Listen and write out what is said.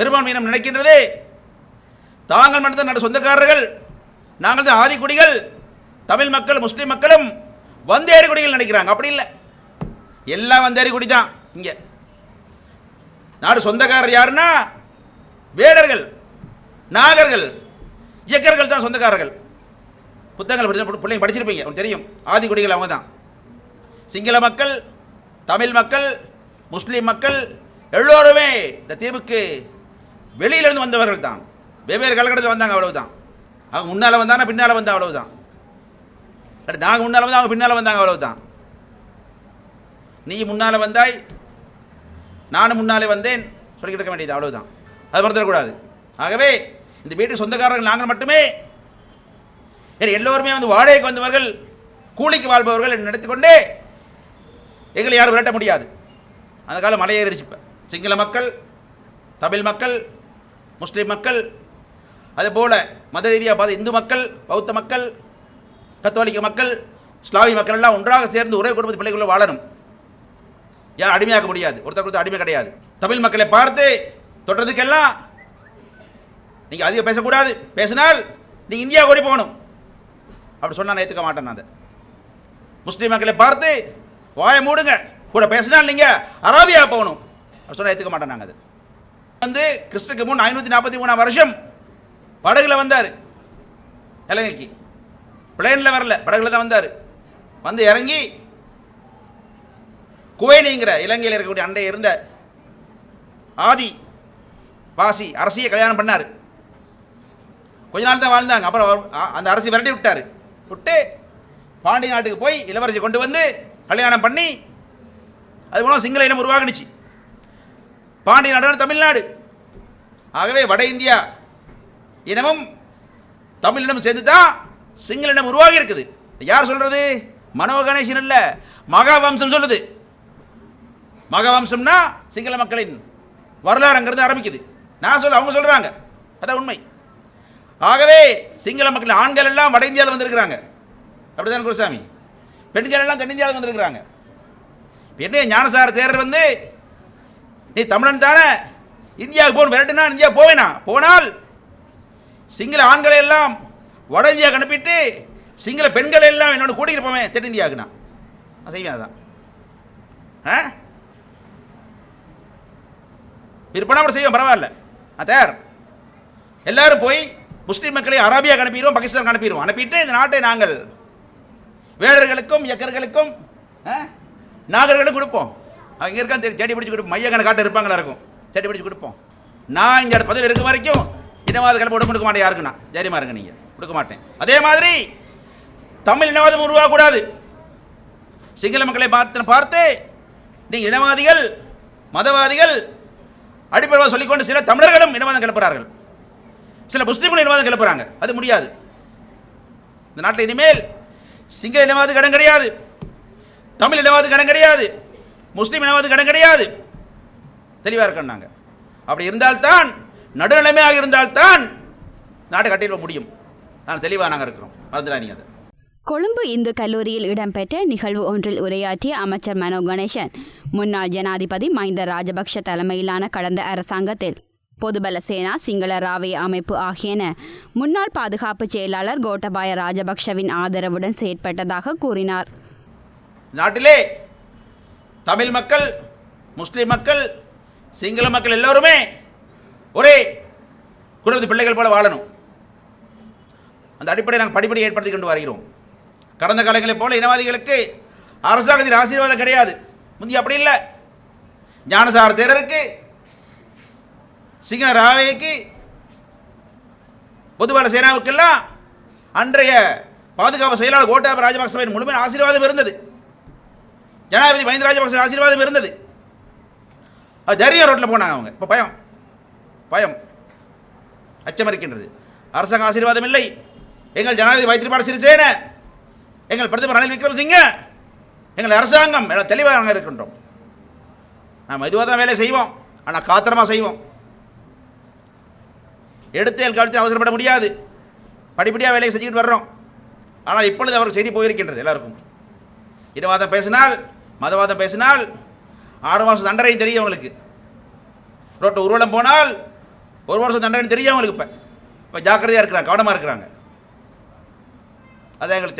பெரும்பான்மையினம் நினைக்கின்றது. தாங்கள் மட்டும் நட சொந்தக்காரர்கள். நாங்கள் தான் ஆதிக்குடிகள் தமிழ் மக்கள் முஸ்லீம் மக்களும் வந்தேரி குடிகள் நினைக்கிறாங்க. அப்படி இல்லை. எல்லாம் வந்தேரி குடி தான் இங்கே. நாடு சொந்தக்காரர் யாருன்னா? வேடர்கள் நாகர்கள் இயக்கர்கள் தான் சொந்தக்காரர்கள். புத்தகங்கள் படிச்ச பிள்ளைங்க படிச்சிருப்பீங்க. உங்களுக்கு தெரியும். ஆதிக்குடிகள் அவங்க தான். சிங்கள மக்கள் தமிழ் மக்கள் முஸ்லீம் மக்கள் எல்லோருமே இந்த தீவுக்கு வெளியிலிருந்து வந்தவர்கள் தான் வெவ்வேறு காலகட்டத்தில் வந்தாங்க அவ்வளவுதான். அவங்க முன்னால் வந்தாங்க பின்னால் வந்தா அவ்வளவுதான். நாங்கள் முன்னால் வந்தால் அவங்க பின்னால் வந்தாங்க அவ்வளவுதான். நீ முன்னால் வந்தாய் நானும் முன்னாலே வந்தேன் சொல்லிக்கிட்டு இருக்க வேண்டியது அவ்வளவுதான். அது மறந்துடக்கூடாது ஆகவே இந்த வீட்டுக்கு சொந்தக்காரர்கள் நாங்கள் மட்டுமே. ஏன்னா எல்லோருமே வந்து வாடகைக்கு வந்தவர்கள் கூலிக்கு வாழ்பவர்கள் என்று நினைத்துக்கொண்டே எங்களை யாரும் விரட்ட முடியாது. அந்த காலம் மலையேறிச்சு இப்போ. சிங்கள மக்கள் தமிழ் மக்கள் முஸ்லீம் மக்கள் அதுபோல் மத ரீதியாக பார்த்து இந்து மக்கள் பௌத்த மக்கள் கத்தோலிக்க மக்கள் ஸ்லாவி மக்கள் எல்லாம் ஒன்றாக சேர்ந்து ஒரே குடும்பத்து பிள்ளைகளும் வாழணும். யார் அடிமையாக்க முடியாது? ஒருத்தர் கொடுத்து அடிமை கிடையாது. தமிழ் மக்களை பார்த்து தொட்டதுக்கெல்லாம் நீங்கள் அதிகம் பேசக்கூடாது. பேசினால் நீங்கள் இந்தியா ஓடி போகணும். அப்படி சொன்னால் நான் ஏற்றுக்க மாட்டேன் நான் அதை. முஸ்லீம் மக்களை பார்த்து வாயை மூடுங்க. கூட பேசினால் நீங்கள் அராபியா போகணும். அப்படி சொன்னால் ஏற்றுக்க மாட்டேன் நாங்கள் அது. வந்து கிறிஸ்துக்கு முன் ஐநூற்றி நாற்பத்தி மூணாம் வருஷம் படகுல வந்தார். இலங்கைக்கு. பிளேனில் வரல படகுல தான் வந்தார். வந்து இறங்கி குவைனிங்கிற இலங்கையில் இருக்கக்கூடிய அண்டை இருந்த ஆதி வாசி அரசியை கல்யாணம் பண்ணார். கொஞ்ச நாள் தான் வாழ்ந்தாங்க அப்புறம் அந்த அரசி விரட்டி விட்டார். விட்டு பாண்டிய நாட்டுக்கு போய் இளவரசி கொண்டு வந்து கல்யாணம் பண்ணி அது மூலம் சிங்கள இனம் உருவாகுனுச்சு பாண்டிய நாடு தமிழ்நாடு. ஆகவே வட இந்தியா இனமும் தமிழினம் சேர்ந்து தான் சிங்களினம் உருவாகி இருக்குது. யார் சொல்றது? மனோ கணேசன் இல்ல. மகாவம்சம் சொல்லுது. மகாவம்சம்னா சிங்கள மக்களின் வரலாறுங்கிறது ஆரம்பிக்குது. நான் சொல்ல அவங்க சொல்றாங்க. அதான் உண்மை. ஆகவே சிங்கள மக்கள் ஆண்கள் எல்லாம் வட இந்தியாவில் வந்திருக்கிறாங்க. அப்படிதான் குருசாமி? பெண்கள் எல்லாம் தென்னிந்தியாவில் வந்திருக்கிறாங்க. என்ன ஞானசார தேரர் வந்து நீ தமிழன் தானே? இந்தியாவுக்கு போகணும் விரட்டுனா இந்தியா போவேனா? போனால் சிங்கள ஆண்களை எல்லாம் வட இந்தியாவுக்கு அனுப்பிட்டு சிங்கள பெண்களை எல்லாம் என்னோட கூட்டிகிட்டு போவேன் தென்னிந்தியாவுக்கு நான் நான் செய்வேன் அதான். ஆ? விற்பனை செய்வோம் பரவாயில்ல. நான் தயார். எல்லாரும் போய் முஸ்லீம் மக்களை அராபியா அனுப்பிடுவோம் பாகிஸ்தானுக்கு அனுப்பிடுவோம். அனுப்பிட்டு இந்த நாட்டை நாங்கள் வேடர்களுக்கும் எக்கர்களுக்கும் ஆ, நாகர்களுக்கும் கொடுப்போம். அவங்க இருக்கான்னு தேடி தேடி பிடிச்சி கொடுப்போம். மையக்கண காட்ட இருப்பாங்களா இருக்கும். தேடி பிடிச்சி கொடுப்போம். நான் இங்கே பதவியில் இருக்க வரைக்கும் இனவாத கலப்பு கொடுக்க மாட்டேன் யாருக்குண்ணா தைரியமா இருங்க நீங்கள் கொடுக்க மாட்டேன். அதே மாதிரி தமிழ் இனவாதம் உருவாகக்கூடாது. சிங்கள மக்களை பார்த்து பார்த்து நீங்கள் இனவாதிகள் மதவாதிகள் அடிப்படையாக சொல்லிக்கொண்டு சில தமிழர்களும் இனவாதம் கிளப்புறார்கள். சில முஸ்லீம்களும் இனவாதம் கிளப்புறாங்க. அது முடியாது. இந்த நாட்டில் இனிமேல் சிங்கள இனவாத கடன் கிடையாது. தமிழ் இனவாத கடன் கிடையாது. முஸ்லீம் இனவாத கடன் கிடையாது. தெளிவாக இருக்கணும் அப்படி இருந்தால்தான் நடுநிலைமையாக இருந்தால்தான் நாட்டை கட்டிட முடியும். நான் தெளிவாக நாங்கள் இருக்கிறோம். மறந்துடாதீங்க அதை. கொழும்பு இந்து கல்லூரியில் இடம்பெற்ற நிகழ்வு ஒன்றில் உரையாற்றிய அமைச்சர் மனோ கணேசன் முன்னாள் ஜனாதிபதி மஹிந்த ராஜபக்ஷ தலைமையிலான கடந்த அரசாங்கத்தில் பொதுபல சேனா சிங்கள ராவே அமைப்பு ஆகியன முன்னாள் பாதுகாப்பு செயலாளர் கோட்டபாய ராஜபக்ஷவின் ஆதரவுடன் செயற்பட்டதாக கூறினார். நாட்டிலே தமிழ் மக்கள் முஸ்லீம் மக்கள் சிங்கள மக்கள் எல்லோருமே ஒரே குடும்பத்து பிள்ளைகள் போல வாழணும். அந்த அடிப்படையை நாங்கள் படிப்படி ஏற்படுத்தி கொண்டு வருகிறோம். கடந்த காலங்களைப் போல இனவாதிகளுக்கு அரசாங்கத்தின் ஆசீர்வாதம் கிடையாது. முந்தி அப்படி இல்லை. ஞானசார தேரருக்கு சிங்க ராவைக்கு பொதுபல சேனாவுக்கெல்லாம் அன்றைய பாதுகாப்பு செயலாளர் கோட்டாபய ராஜபக்சவின் முழுமையான ஆசீர்வாதம் இருந்தது. ஜனாதிபதி மஹிந்த ராஜபக்ச ஆசீர்வாதம் இருந்தது. அது தைரியம் ரோட்டில் போனாங்க அவங்க. இப்போ பயம். பயம். அச்சமரிக்கின்றது. அரசாங்க ஆசீர்வாதம் இல்லை. எங்கள் ஜனாதிபதி மைத்திரிபால சிறிசேன எங்கள் பிரதமர் ரணில் விக்ரமசிங்க எங்கள் அரசாங்கம் எல்லாம் தெளிவாக நாங்கள் இருக்கின்றோம். நாம் மெதுவாக தான் வேலை செய்வோம். ஆனால் காத்திரமாக செய்வோம். எடுத்து என் காலத்தில் அவசரப்பட முடியாது. படிப்படியாக வேலையை செஞ்சுக்கிட்டு வர்றோம். ஆனால் இப்பொழுது அவருக்கு செய்தி போயிருக்கின்றது எல்லாருக்கும். இனவாதம் பேசினால் மதவாதம் பேசினால் ஆறு மாதம் தண்டனை தெரியும் அவங்களுக்கு ரோட்டை ஊர்வலம் போனால் ஒரு வருஷம் தண்டனை தெரியும் அவங்களுக்கு இப்போ. இப்போ ஜாக்கிரதையாக இருக்கிறாங்க கவனமாக இருக்கிறாங்க. அதான் எங்களுக்கு